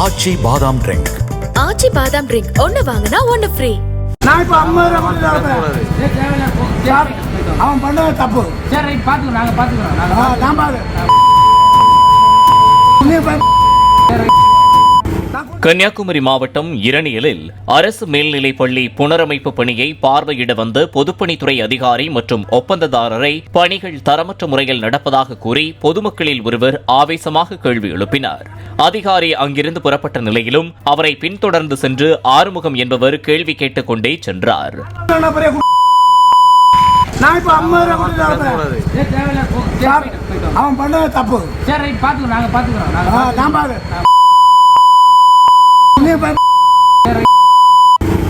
ஆச்சி பாதாம் ட்ரிங்க் ஆச்சி பாதாம் ட்ரிங்க் ஒன்னு வாங்கினா ஒன்னு ஃப்ரீ நான் இப்ப. சார், அவன் பண்ணது தப்பு. சரி ரைட் பாத்துக்கிறோம் நாங்க பாத்துக்கிறோம். நான் பாரு கன்னியாகுமரி மாவட்டம் இரணியலில் அரசு மேல்நிலைப் பள்ளி புனரமைப்பு பணியை பார்வையிட வந்த பொதுப்பணித்துறை அதிகாரி மற்றும் ஒப்பந்ததாரரை பணிகள் தரமற்ற முறையில் நடப்பதாக கூறி பொதுமக்களில் ஒருவர் ஆவேசமாக கேள்வி எழுப்பினார் அதிகாரி அங்கிருந்து புறப்பட்ட நிலையிலும் அவரை பின்தொடர்ந்து சென்று ஆறுமுகம் என்பவர் கேள்வி கேட்டுக் கொண்டே சென்றார் நான் இப்ப ஐம்பது ரூபா கொடுத்து தரேன். சரி தேவையில்ல போ. சரி, சார், போயிட்டு- போயிட்டு வாங்க. அவன் பண்ணது தப்பு சரி ரைட் பாத்துக்கிறோம் நாங்க பாத்துக்கிறோம் நாங்க ஆ, பாத்துக்கிறோம். நான் பாரு நீ இப்ப-